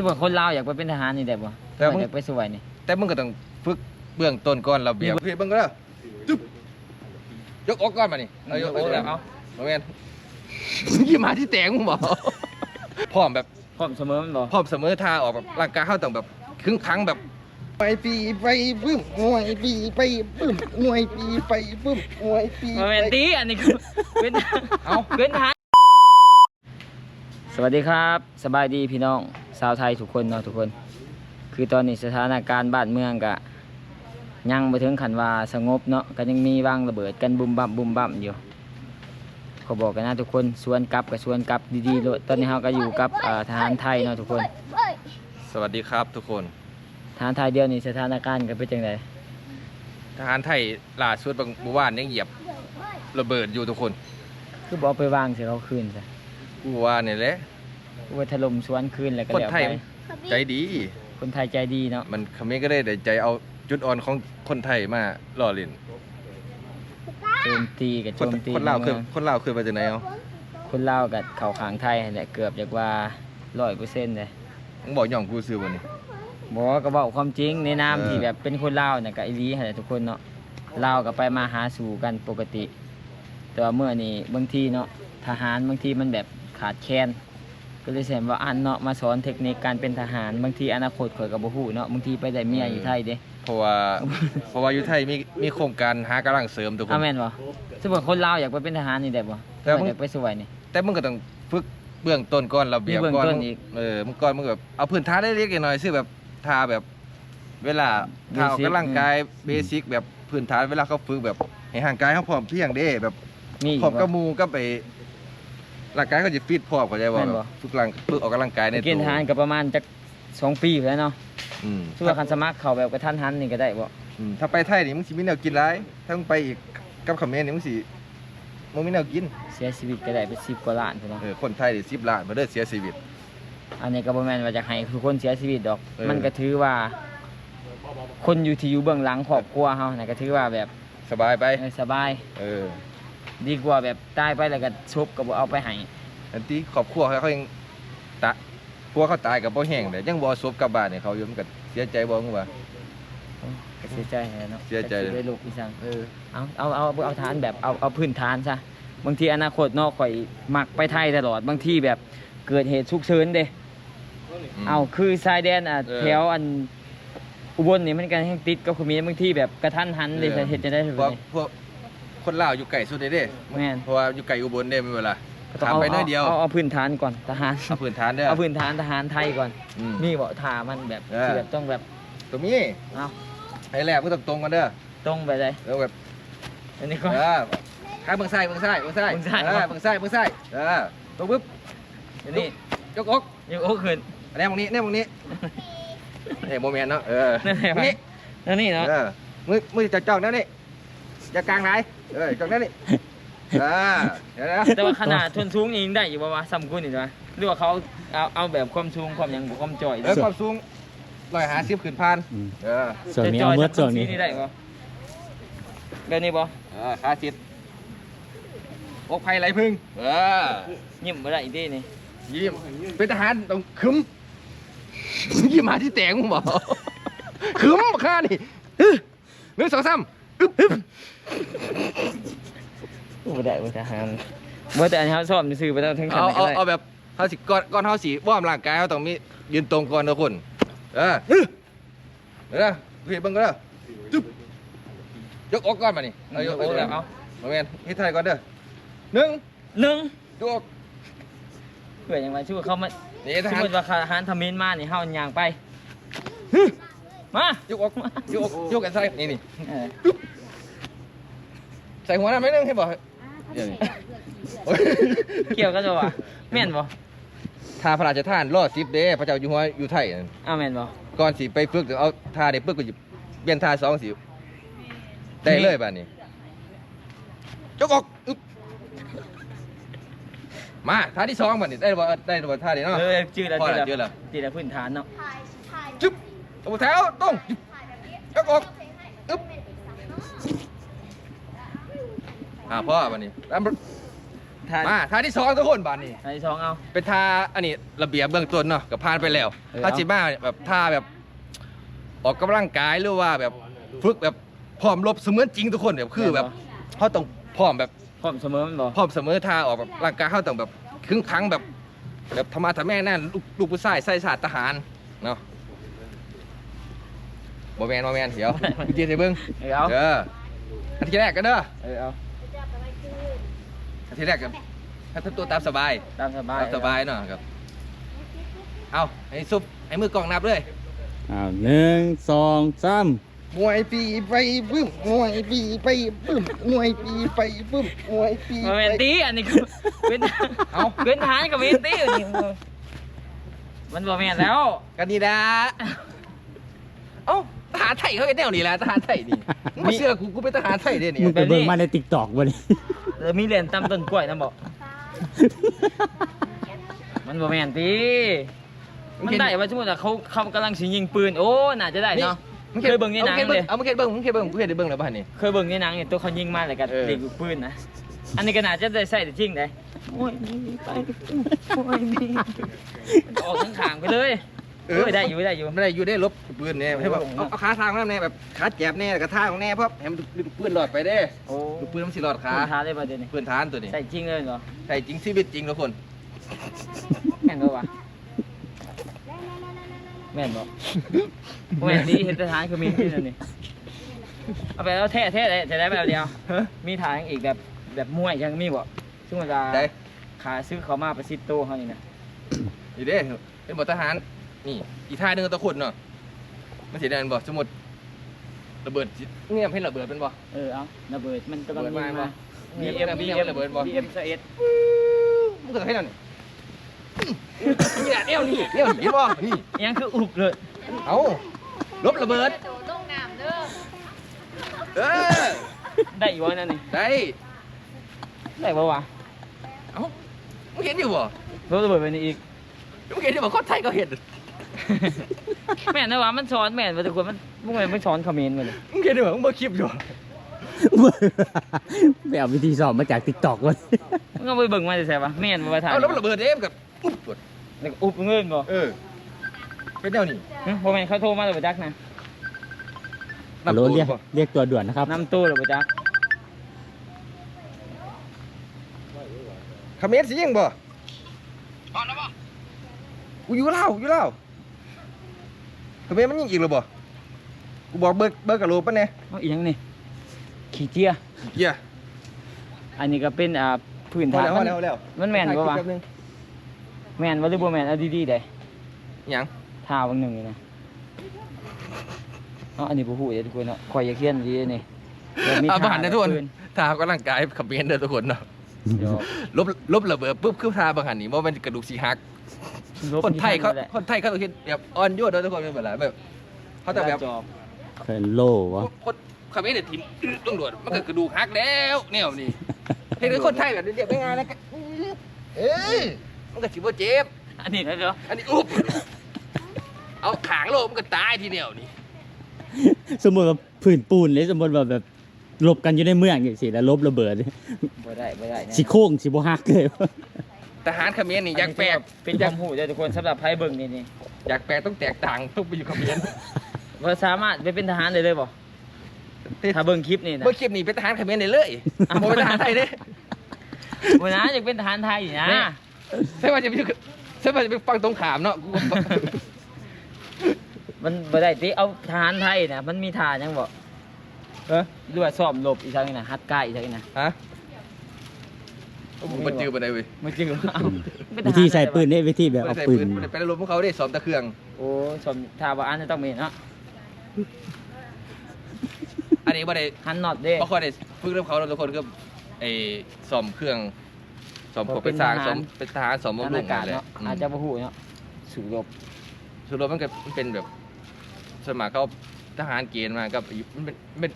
สมมติคนลาวอยากไปเป็นทหารนี่ได้บ่แต่มึง อยากไปสวยนี่แต่มึงก็ต้องฝึกเบื้องต้นก่อนระเบียบพี่เบิ่งก็เด้อจุ๊บยกอกก่อนมานี่เอายกโอ้แล้วเอาเอาแม่นยี่มาที่แตงมึงบอกพร้อมแบบพร้อมเสมอมันบ่พร้อมเสมอท่าออกแบบร่างกายเข้าต้องแบบครึ่งครั้งแบบ ไปปีไปปึ้มงวยปีไปปึ้มงวยปีไปปึ้มงวยปีบ่แม่นไปตีอันนี้คือเป็นเอา เป็นทหาร สวัสดีครับสบายดีพี่น้องชาวไทยทุกคนเนาะทุกคน คือตอนนี้สถานการณ์บ้านเมืองก็ยังบ่ถึงขันว่าสงบเนาะก็ยังมีวางระเบิดกันบุมบั่มบุมบั่มอยู่เขาบอกกันนะทุกคนสวนกลับกับสวนกลับดีๆโลดตอนนี้เราก็อยู่กับเอ่อทหารไทยเนาะทุกคน สวัสดีครับทุกคน ทหารไทยเดียวนี่สถานการณ์ก็เป็นจังไดทหารไทยล่าสุดบางเมื่อวานยังเหยียบระเบิดอยู่ทุกคน คือบ่เอาไปวางใส่เขาคืนซะ กูว่าเนี่ยแหละคือว่าถล่มสวนคืนแล้วก็คนแล้วไทยไปใจดี คนไทยใจดีเนาะมันคำนี้ก็ได้แต่ใจเอาจุดอ่อนของคนไทยมาล่อเล่นโจมตีกับคโจนมตีคนลาวในคือเมืองคนลาวคือมาจากไหนเอาคนลาวกับเขาขางไทยนั่นแหละเกือบจะว่าร้อยเปอร์เซ็นต์เลยมึงบอกย่องกูซื้อวันนี้ บอกว่าก็บอกความจริงในนามเออ ที่แบบเป็นคนลาวน่ะกับอีหลีหั่นแหละทุกคนเนาะลาวก็ไปมาหาสู่กันปกติ แต่ว่าเมื่อนี้บางทีเนาะทหารบางทีมันแบบ ขาดแคลนก็เลยเสนว่าอันเนาะมาสอนเทคนิคการเป็นทหารบางทีอนาคตข่อยกับบ่ฮู้เนาะบางทีไปได้เมียอยู่ไทยเด้เพราะว่าเพราะว่าอยู่ไทยมีมีโครงการหากำลังเสริมทุกคนอ้าแม่นบ่สมมุติคนลาวอยากไปเป็นทหารนี่ได้บ่แต่มึง อยากไปสวยนี่ แต่มึงก็ต้องฝึกเบื้องต้นก่อนระเบียบมีเบื้องก่อนต้นมึงอีกเออมึงก่อนมึงแบบเอาพื้นฐานได้เล็กๆหน่อยๆซึ่งแบบทาแบบเวลาทาออก Basic กำลังกายเบสิกแบบพื้นฐานเวลาเขาฝึกแบบให้ห่างกายเขาพร้อมเพรียงเด้แบบมีพร้อมกับบ่หมูก็ไป ร่างกายเขาจะฟิตพร้อมเข้าใจบ่แม่นบ่ ฝึกร่างฝึกออกกำลังกายในเกณฑ์ทหารก็ประมาณจักสองปีอยู่แล้วเนาะอืมชื่อว่าคันสมัครเขาแบบกระทันหันนี่ก็ได้บ่อืมถ้าไปไทยนี่มึงสิมีแนวกินหลายถ้ามึงไปอีกกับเขมรนี่มึงสิมึงมีแนวกินเสียชีวิตก็ได้เป็นสิบกว่าล้านพุ่นเนาะ เออคนไทยนี่10ล้านบ่ได้เสียชีวิต อันนี้ก็บ่แม่นว่าจะให้ทุกคนเสียชีวิตดอก เออ มันก็ถือว่า คนอยู่ที่อยู่เบื้องหลังครอบครัวเฮาน่ะก็ถือว่าแบบสบายไป เออสบาย เออ ดีกว่าแบบตายไปแล้วก็ชุบก็บ่เอาไปให้อันที่ครอบครัวเขาเขายังตะพวกเขาตายกับบ่แห้งเลยยังบ่ศพกลับบ้านเนี่ยเขาอยู่มันก็เสียใจบ่มึงว่าโอ้ก็เสียใจแฮะเนาะเสียใจเลยได้ลูกอีสังเออเอาเอาเอาเอาฐานแบบเอาเอาพื้นฐานซะบางทีอนาคตเนาะข่อยมักไปไทยตลอดบางทีแบบเกิดเหตุฉุกเฉินเด้เอาคือชายแดนอะเออแถวอันอุบลนี่มันกันแห่งติดกับเขมรบางทีแบบกระทันหันเลยเออเห็นจะได้เพแบบราะนี้พวก คนลาวอยู่ไกลสุดเลยเด้แม่น เพราะว่าอยู่ไกลอุบลเด้ไม่เวลาก็ต้องถามเอาไปหน้อยเดียวเอาเอาพื้นฐานก่อนทหารเอาพื้นฐานเด้อเอาพื้นฐานทหารไทยก่อน อืมนี่บอกถามันแบบเออ ที่แบบต้องแบบตรงนี้เอาไอ้แรกมึงต้องตรงกันเด้อตรงไปเลยแล้วแบบอันนี้ก็ เออข้างเบิ่งซ้ายเบิ่งซ้ายเบิ่งซ้ายเบิ่งซ้าย เออเบิ่งซ้ายเบิ่งซ้ายเออตรงปึ๊บอันนี้ยกอกยกโอ้ขึ้น อันนี้ตรงนี้เนี่ยตรงนี้เอ้โมเมนต์เนาะเออนั่นแหละนี่ แล้วนี่เนาะ เออมือมือจะจ้องนั่นนี่จะกลางไหน เออจ้องนั่นนี่เออเดี๋ยวนะแต่ว่าขนาดทนสูงนี่ยังได้อยู่ป่าวะซ้ำกูนี่นะหรือว่าเขาเอาเอาแบบความสูงความหยังบ่ความจ่อยเออความสูงร้อยหาสิบขึ้นพันอืม เออส่วนนี้เอาเมื่อส่วนนี้นี่ได้ป่แบบนี้ป่เออขาจิตอกไผ่ไหลพึ่งเออยิ้มบ่ได้อีกทีนี่ยิ้มเป็นทหารต้องคึมยิ้มหาที่แตงมึงบอกคึมข้านี่ฮึหนึ่งสองสามอึ๊ บบ่ได้บ่ทหารบ่แต่อันนี้เขาสอบซื่อๆไปแล้วถึงขเอานาดเอาได้เอาแบบเขาสิก่อนก่อนเขาสิว่อร์มร่างกายเขาต้องมียืนตรงก่อนทุกคนเออเดี๋ยวนะพี่เบิ่งก็เด้อจุ๊บยกอกก่อนมานี่เอายกโอ้อกแล้แล้ววเอาเอาแมนฮิตไทยก่อนเด้อหนึ่งหนึ่งยกอกเผื่อยังไงชื่อเขามานี่ทสมหารมติว่าทหารทมินมานี่เฮาย่างไปมา ยกอกยกอกยกกันใส่นี่นี่เออใส่หัวหน้าไม่นึงให้บอกเดี๋ยวนี้โอ้ยเกี่ยวกันบ่วะแม่นบ่ทาพระราชทานรอดสิบเด้พระเจ้าอยู่หัวอยู่ไทยนั่นอ้าวแม่นบ่ก่อนสิไปฝึกเอาทาเด็กฝึกก็จะเปลี่ยนทาสองสิได้เลยบ้านนี้ยกออกอึ๊บมาท่าที่สองบ้านนี้ได้บ่ได้บ่ท่านี้เนาะเออชื่อแล้วพอชื่อแล้วแล้วเจอแล้วชื่อแล้วพื้นฐานเนาะจุ๊บตัวแถวตรงจุ๊บยกออกอึ๊บ อ่าพ่อบ้านนี้แล้วทานมาท่าที่สองทุกคนบานนี้ทานที่สองเอา เป็นท่าอันนี้ระเบียบเบื้องต้นเนาะกับผ่านไปแล้วเออ ท่าจิมาแบบท่าแบบ ออกกำลังกายหรือว่าแบบฝึกแบบพร้อมรบเสมือนจริงทุกคนแบบคือแบบเขาต้องพร้อมแบบพร้อมเสมอมันบ่พร้อมเสมอท่าออกแบบร่างกายเขาต้องแบบครึ่งครั้งแบบ แบบธรรมะธรรแม่นั่นลูกลูกผู้ชายใส่ชาติทหารเนาะบ่แมนบ่แมนเดี๋ยวพี่เจี๊ยบเบิ้งเออเอาเด้ออันที่แรกกันเด้อเออเอาอัน ที่แรกกันถ้าตัวตามสบายตามสบายตามสบายเนาะครับ เอาไอ้ซุปไอ้มือกองนับเลยอ้าวหนึ่งสองสามมวยปีไปปึ้มมวยปีไปปึ้มมวยปีไปปึ้มมวยปีมาเวนตี้อันนี้คือเป็นเอาเป็นทหารกับเวนตี้อันนี้มันบ่แม่นแล้วกันนี่นะเอ้าทหารไทยเขาเป็นแนวนี้แหละทหารไทยนี่มึงมาเชื่อกูกูเป็นทหารไทยเด้นี่มึงไปเบิ่งมาในติ๊กตอกบ่นี่ แล้วมีเหรียญตำต้นกล้วยนำบ่มันบ่แม่นติมันได้ว่าสมมุติว่าเขาเขากำลังสิยิงปืน โอ้ น่าจะได้เนาะ เคยเบิ่งในหนังเอาเลย เอามึงเคยเบิ่งมึงเคยเบิ่งมึงเคยได้เบิ่งแล้วป่ะนี่ เคยเบิ่งในหนังเนี่ยตัวเขายิงมาแล้วก็เออ เด็กลูกปืนนะ อันนี้ก็น่าจะได้ใส่แต่จริงได้โอ้ยมีไปโอ้ยมีมันออกทั้งขางไปเลย เออได้อยู่ได้อยู่ไม่ได้อยู่ได้ลบปืนเนี่ยให้แบบเอาเอาขาทางนั่นแน่แบบขาแจบแน่แล้วก็ท่าของแน่เพราะให้มันลูกปืนหลอดไปเด้โอ้ลูกปืนมันสิหลอดขาปืนท้าได้ป่ะเดี๋ยวนี้ปืนฐานตัวนี้ใส่จริงเลยเหรอใส่จริงชีวิตจริงทุกคนแม่นบ่วะแม่นบ่แม่นดีเห็นสถานคือมีที่นั่นนี่เอาไปแล้วแท้แท้ได้จะได้แบบเดียวมีทางอีกแบบแบบมวยยังมีบ่ซึ่งเวลาได้ขาซื้อเขามาประสิทธิ์โตเขานี่นะนี่เด้เป็นบททหาร นี่ อีกท่าหนึงตัวคนเนาะมันเสียดายบ่สมมุติระเบิดสิเนี่ยให้ระเบิดเป็นบ่เออเอาระเบิดมันกำลังระเบิดยิงมามามี BM มี BM ระเบิดบ่ BM สเอ็ดมันก็ให้นั่นนี่นี่แหละเนี่ยนี่เนี่ยนี่เห็นบ่นี่ยังคืออุกเลยเอาลบระเบิดต้องน้ำเด้อเออได้อยู่วะนั่นนี่ได้ได้ปะวะเอ้ามึงเห็นอยู่บ่รถระเบิดไปนี่อีกมึงเห็นอยู่บ่คนไทยก็เห็น แม่นนะวะมันสอนแม่นว่าทุกคนมันมึงไม่ไม่สอนคอมเมนต์มาเลยมึงเห็นอยู่บ่มึงบ่คลิปอยู่ไปเอาวิธีสอบมาจากติ๊กตอกก่อนมึงก็ไปเบิ่งมาจะใช่ปะแม่นมาถ่ายเอาลบระเบิดเด้มันกับอุ๊บกดแล้วก็อุบเงินบ่เออเป็นแนวนี้ฮะพอแม่นเขาโทรมาเลยบ่จักนะฮัลโหลเรียกเรียกตัวด่วนนะครับนำตู้เลยบ่จักคอมเมนต์สิยิงบ่พอแล้วบ่กูอยู่เล่าวอยู่เล่าวคอม เมนต์มันยิงอีกแล้วบ่กูบอกเบิร์เบิร์กับโลปะเนี่ยเอาอีกอยังนี่ขี้เจียเกียร์อันนี้ก็เป็นอ่าพื้นพอฐานแล้วพมัอนแล้วพอแล้วมันแม่นบ่วะถ่ายคลิปแป๊บนึงแม่นว่าหรือบ่แม่นเอาดีๆได้หยังท่าบางหนึ่งนี่นะเอาอันนี้บ่ฮู้เด้อทุกคนเนาะข่อยอยากเรียนดีนี่แบบมีอะท่บ้านนะทุกคนปืถ้าออกกำลังกายคอมเมนต์เด้อทุกคนเนาะ เดี๋ยว ลบลบระเบิดปุ๊บคือทาบางหันนี่ว่ามันกระดูกสีหักลบ คนไทยเขาแหละคนไทยเขาต้องคิดแบบอ่อนโยนเด้อทุกคนไม่เป็นไรแบบเขาแต่แบบจอบเคยโลวะคนคอมเมนต์เนี่ยทีมต้องโดดมันก็กระดูกหักแล้วเนี่ยนี่เห็นคนไทยแบบเรียบง่ายๆแล้วก็เอ้ยมันก็สิบ่เจ็บ อันนี้นะเดี๋ยวอันนี้อุ๊บเอาขางโลมนก็ตายทีเดียวนี่สมมติว่าผืนปูนเลยสมมติว่าแบบหลบกันอยู่ในเมืองอย่างสิแล้วลบระเบิดบ่ได้บ่ได้นะสิโค้งสิบ่ฮักเลย ทหารเขมรนี่อยากแปลกเป็นความหูเด้อทุกคนสำหรับไพ่เบิ่งนี่นี่อยากแปลกต้องแตกต่างต้องไปอยู่เขมรว่าสามารถไปเป็นทหารได้เลยบ่ถ้าเบิ่งคลิปนี่นะเมื่อคลิปนี้เป็นทหารเขมรได้เลยโมเป็นทหารไทยเด้บ่นะอยากเป็นทหารไทยนี่นะเนี่ยใช่ว่าจะไปอยู่ใช่ว่าจะไปฟังตรงขามเนาะกูก็มันบ่ได้ติเอาทหารไทยน่ะมันมีท่าหยังบ่เออหรือว่าซ้อมรบอีกทางนึงน่ะฮัดกายอีกทางนึงน่ะฮะ ผมมันจือไปไหนเว้ยมันจริงเหรอเอาเป็นทวิหารธีใส่ปืนได้เนี่ยวิธีแบบไม่เอาได้ใส่ปืปืนนไม่ได้ไปรบพวกเขาได้สอมตะเครื่อง โอ้ชมถ้าว่าอันนั้นต้องมีเนาะอันนี้บ่ได้ฮันน็อตเด้บ่ค่อยได้ฝึกเรื่องเขาเราทุกคนก็ไอ้ซ่อมเครื่องซ่อมพวกเป็นสร้างซ่อมเป็นทหารซ่อมทบำหารรุอางกาศนั่นแหละเนาะอาจจะบ่ฮู้เนาะสู่รบสุดรบมันก็มันเป็นแบบสวนมัครเขาทหารเกณฑ์มากับมันเป็นมันเป็น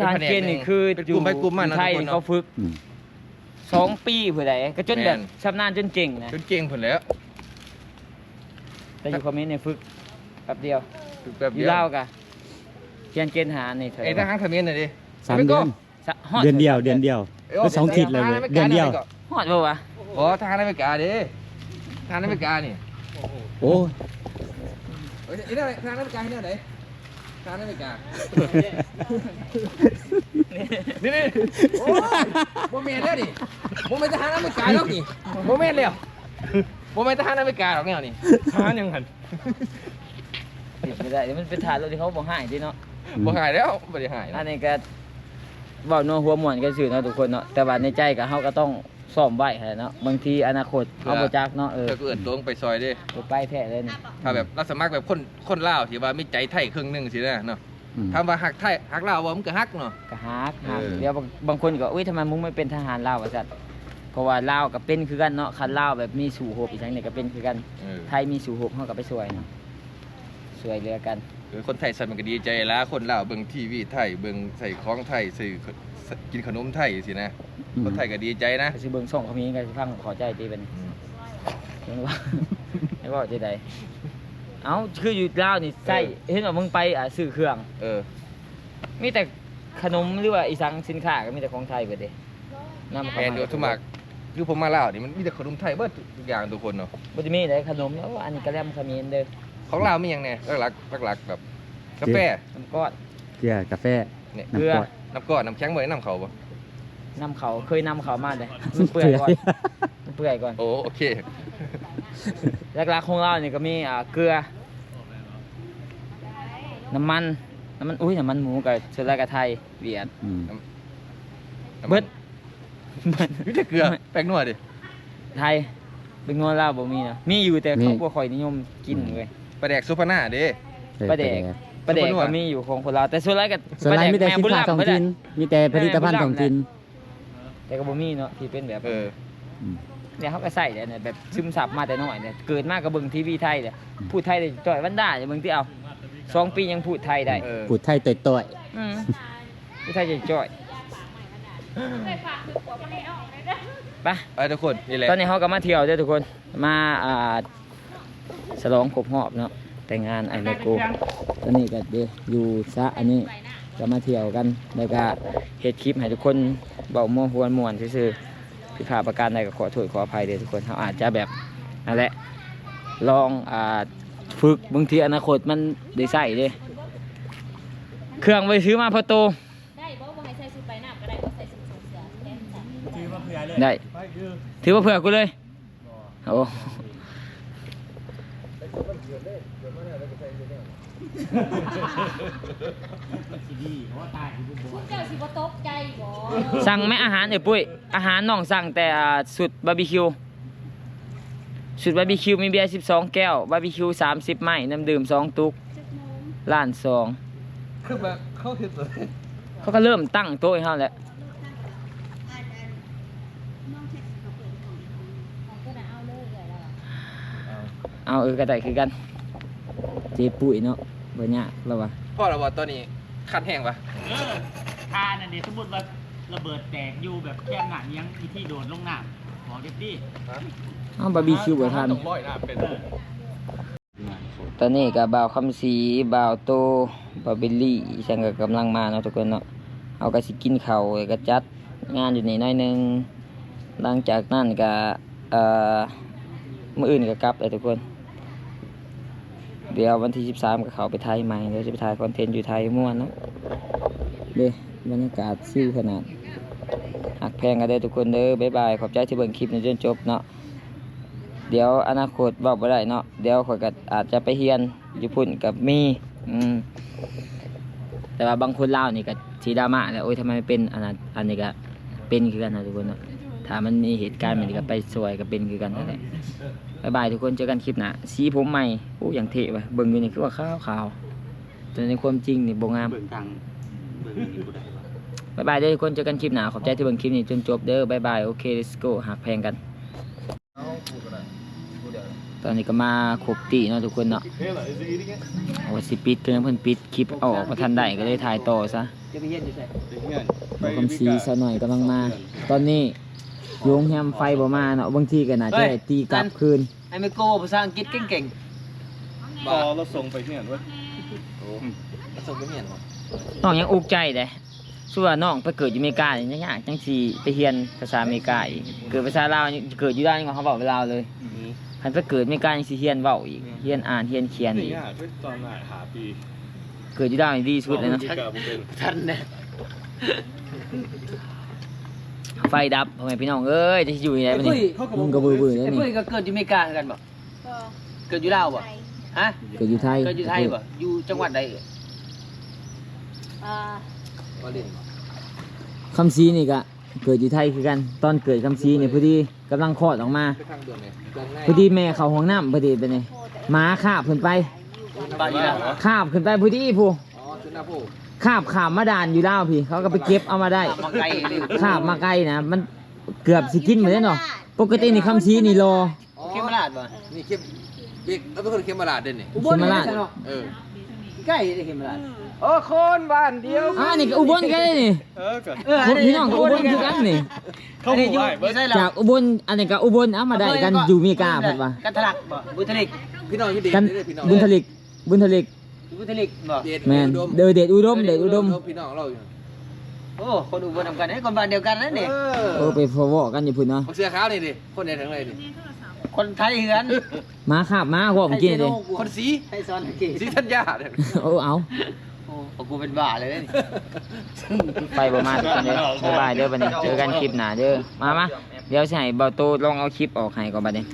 ทหารเกณฑ์นี่คือเป็นกลุ่มไปกลุ่มมันเนาะไทยทุกคนเนาะ เขาฝึกอืม สองปีผู้ใดก็จนแบบแม่น ชำนาญจนเก่งนะจนเก่งผลแล้วแต่อยู่คอมเมนต์เนี่ยฝึกแป๊บเดียวฝึกแบบอเดียู่ยวเล่าวกะเกียนเกณฑ์ทหารนี่เถไอ้ทอะหารเขมรน่ะดิสามเดือนสะฮอเดือนเดียวเดือนเดียวก็สองทิศเลยเว้ยเดือนเดียว ฮออดบ่วะอ๋อทหารอเมริกาเด้ทหารอเมริกานี่โอ้ยเฮ้ยนี่อะไรทหารอเมริกาที่ไหนทหารอเมริกา นี่นี่โอ้ยโมเมนต์แล้วดิโมเมนต์ทหารอเมริกาแล้วนี่โมเมนต์แล้วโมเมนต์ทหารอเมริกาหรอกเนี่ยนี่ทหารยังหันติดไม่ได้เดี๋ยวมันเป็นฐานรถที่เขาบอกให้ที่เนาะบ่หายแล้วบ่ได้หายอันะนนี้ก็เว้านัวหัวม่วนกันซื่อเนาะทุกคนเนาะแต่ว่าในใจก็เฮาก็ต้องซ่อมไว้ให้เนาะบางทีอนาคตเฮาบ่จักเนาะเออเธอก็เอิ้นตัวลงไปซอยเด้ไปไปแท้เลยนี่ถ้าแบบรับสมัครแบบคนคนลาวที่ว่ามีใจไทยครึ่งหนึงสินะเนาะอืม ถามว่าฮักไทยฮักลาวบ่มันก็ฮักเนาะ ก็ฮักฮักเออ เดี๋ยวบางบางคนก็อุ้ยทำไมมึงไม่เป็นทหารลาวว่าซั่นเพราะว่าลาวก็เป็นคือกันเนาะคันลาวแบบมีสู่โฮปอีกทั้งนี้ก็เป็นคือกัน เออไทยมีสู่โฮปเฮาก็ไปช่วยเนาะช่วยเหลือกันคือคนไทยสันมันก็ดีใจแล้วคนลาวเบิ่งทีวีไทยเบิ่งใส่ของไทยซื้อกินขนมไทยสินะอืมคนไทยก็ดีใจนะ ก็สิเบิ่งส่องเขามีก็สิฟังขอใจตีเป็นอืมเห็นว่าให้บอกจะใด เอ้าคืออยู่ลาวนี่ใส่เห็นว่ามึงไปอะซื้อเครื่อง เออ มีแต่ขนมหรือว่าอีสังสินค้าก็มีแต่ของไทยเบิดเด้นำแมเข้านอยู่สมัครคือผมมาลาวนี่มันมีแต่ขนมไทยเบิดทุกอย่างทุกคนเนาะบ่ได้มีแต่ขนมแล้วอันนี้ก็แลมขมิ้นเด้อของลาวมีหยังแน่หลักๆหลักๆแบบกาแฟน้ำก้อนเกลือกาแฟเนี่ยเกลือน้ำกรดน้ำก้อนน้ำแข็งบ่ได้น้ำเขาบ่น้ำเขาเคยนำเขามาเลยมันเปื่อยก่อนมันเปื่อยก่อนโอ้โอเค หลักๆของเรานี่ก็มีอ่าเกลือ น้ำมัน น้ำมัน อุ้ย น้ำมันหมูกับเชื้อรากับไทยเวียดอืมเบิดเบิดมีแต่เกลือ แป้งนัวดิ ไทยเป็นงอนลาวบ่มีนะมีอยู่แต่เขาบ่ค่อยนิยมกินเลย ปลาแดกซุปหน้าเด้ปลาแดกประเด็กซุปนัวก็มีอยู่ของคนลาวแต่ส่วนใหญ่ก็ส่วนไรมีแต่แม่สินบุญค้าหลำท้องเพิ่นถิ่นน่ะมีแต่ผลิตภัณฑ์แม่บุญหลำท้องถิ่นแต่ก็บ่มีเนาะที่เป็นแบบเออ อืม เนี่ยเขาก็ใส่เนี่ยแบบซึมซับมาแต่น้อยเนี่ยเกิดมาก็เบิ่งทีวีไทยเนี่ยอืมพูดไทยได้จ่อยวันด้าเนี่ยเบิ่งที่เอาสองปียังพูดไทยได้เออพูดไทยต่อยอืมพูดไทยจะจ่อยไปไปทุกคนนี่แหละตอนนี้เขาก็มาเที่ยวเด้อทุกคนมาอ่าฉลองครบรอบเนาะแต่งงานไอเลโกตอนนี้ก็เดอยู่ซะอันนี้ ก็มาเที่ยวกันแล้วก็เฮ็ดคลิปให้ทุกคนเบาม่วหวนม่วนซื่อๆ ผิดพลาดประการใดก็ขอโทษขออภัยเด้อทุกคนเขาอาจจะแบบนั่นแหละลองอ่าฝึกบางทีอนาคตมันได้ใส่เด้เครื่องไปซื้อมาพอโตได้บ่บ่ให้ใส่ชุดไปน้ำก็ได้บ่ใส่ชุดสองเสือแทนจ้ะได้ถือว่าเผื่อกูเลยโอ้ชุดเจ้าสิบ่ตกใจบ่ สั่งไหมอาหารเอ้ยปุ้ยอาหารน้องสั่งแต่อ่าสุดบาร์บีคิวสุดบาร์บีคิวมีเบียร์สิบสองแก้วบาร์บีคิวสามสิบไม้น้ำดื่มสองตุกล้านสองคือแบบเข้าถึงเลยเขาก็เริ่มตั้งโต๊ะให้เขาแล้วของก็น่ะเอาเลยเลยแล้วอะเอาเออกระต่ายคือกันเจ๊ปุ้ยเนาะบ่ยากแล้ววะพ่อเราบอกตอนนี้คันแห้งปะทานอันนี้สมมติว่า ระเบิดแตกอยู่แบบแค่หนังยังมีที่โดดลงน้ำบอกเด็กดิเอาบาร์บีคิวบ่ทัน ต้องร้อยหน้าเป็น ตอนนี้กับบ่าวคำสีบ่าวโตบ่าวเบลลี่ฉันก็กำลังมาเนาะทุกคนเนาะเอาก็สิกินข้าวแล้วก็จัดงานอยู่นี่หน้อยหนึงหลังจากนั้นก็เอ่อมื้ออื่นก็กลับเลยทุกคน เดี๋ยววันที่ 13ก็เข้าไปไทยใหม่เดี๋ยวจะไปถ่ายคอนเทนต์อยู่ไทยม่วนเนาะเด้บรรยากาศซิ่วขนาด หักแพงกันเด้ทุกคนเด้อบ๊ายบายขอบใจที่เบิ่งคลิปนี้จนจบเนาะเดี๋ยวอนาคตบอกบ่ได้เนาะเดี๋ยวข่อยก็อาจจะไปเฮียนญี่ปุ่นกับมีอืมแต่ว่าบางคนเล่านี่ก็สีดาม่าแล้วโอ้ยทำไมไม่เป็นอันนั้นอันนี้ก็เป็นคือกันนะทุกคนเนาะถ้ามันมีเหตุการณ์มันก็ไปสวยก็เป็นคือกันนั่นแหละบายบายทุกคนเจอกันคลิปหน้าสีผมใหม่โอ้อย่างเท่ว่ะเบิ่งอยู่นี่คือว่าขาวขาวๆแต่ในความจริงนี่บ่งาม เบิ่งทางเบิ่งนี่ได้ บ๊ายบายเด้อทุกคนเจอกันคลิปหน้าขอบใจที่เบิ่งคลิปนี้จนจบเด้อบ๊ายบายโอเค let's go หักแพงกัน ตอนนี้ก็มาครบตีเนาะทุกคนเนาะโอ้สิปิดเพิ่นเพิ่นปิดคลิปเอาออกมาทันได้ก็เลยถ่ายต่อซะบอกคำซีซะหน่อยกำลังมา ตอนนี้โยงแฮมไฟบ่มาเนาะบางทีก็น่าจะได้ตีกลับคืนไอ้เมโก้ภาษาอังกฤษเก่งบอเราส่งไปเฮียนวะๆส่งไปเหียนวะน้องยังอุกใจเด้ ส่วนน้องไปเกิดอยู่อเมริกาเนี่ยยากจังสิไปเรียนภาษาอเมริกาอีกเกิดภาษาลาวนี่เกิดอยู่ได้นี่เขาบอกลาวเลยคันไปเกิดอเมริกายังสิเรียนเว้าอีกเรียนอ่านเรียนเขียนอีก ยากคือตอนไหนหาปีเกิดอยู่ได้นี่ดีสุดเลยเนาะ ที่กับผมเป็นท่านนะไฟดับพ่อแม่พี่น้องเอ้ยจะสิอยู่ยังไงไอ้บัดปุ้นี้ยมึงก็บื้อๆไอ้แล้วนี่ ปุ้ยก็เกิดอยู่อเมริกาเหมือนกันบ่ก็เกิดอยู่ลาวบ่ฮะเกิดอยู่ไทยเกิดอยู่ไทยบ่อยู่จังหวัดใดเอ่ย เอ่อคำซีนี่ก็เกิดอยู่ไทยคือกัน ตอนเกิดคำซีนี่พอดีกำลังคลอดออกมา ไปทางด่วนเลยด่วนง่ายพอดีแม่เข้าห้องน้ำพอดีเป็นไงหมาคาบขึ้นไปบ้านอยู่ลาวเหรอคาบขึ้นไปพอดีผู้อ๋อชุดหน้าผู้คาบขามมาดานอยู่แล้วพี่ เขาก็ไปเก็บเอามาได้มาไกลเลยคาบมาไกลนะมันเกือบสิกินเหมือนกันเนาะปกตินี่คำซีนี่รออ๋อเขมราชบ่นี่เข้มเด็กแล้วเป็นคนเข้มมาลาดเด่นนี่อุบลเขมราชนี่เนาะเออใกล้เลยเขมราช โอ้คนบ้านเดียวอ่านี่ก็อุบลกันเลยนี่เออก็เออพวกพี่น้องก็อุบลคือกันนี่ เข้าอันหนี้มู่อยู่ไอ้เบิไม่ร์ดใช่หรอจากอุบลอันนี้ก็อุบลเอามาได้กันอยู่อเมริกาเพิ่นว่ากันทะลักบ่บุทลิกพี่น้องอยู่เด็กกันเด้อพี่น้องบุญทลิกบุญทลิกบุทลิกบ่เด็ดแมนเดอเดดอุดมเดดอุดมพี่น้องเราอยู่โอ้คนอุบลนำกันไอ้คนบ้านเดียวกันนั่นนี่เอโอ้อไปพอวอกันอยู่พุ่นเนาะเสื้อขาวนี่ดิคนไหนถึงไหนดิคนไทยเฮือนหมาคาบหมาว่าผมกินเลยคนสีไทยซ้อนกี่สีธัญญาเนี่ยโอ้เอา โอ้กูเป็นบ้าเลยนี่ไปประมาณนี้เด้อบ๊ายบายเด้อบัดนี้เจอกันคลิปหน้าเด้อมามาเดี๋ยวสิให้เบาโตลองเอาคลิปออกให้ก่อนบัดนี้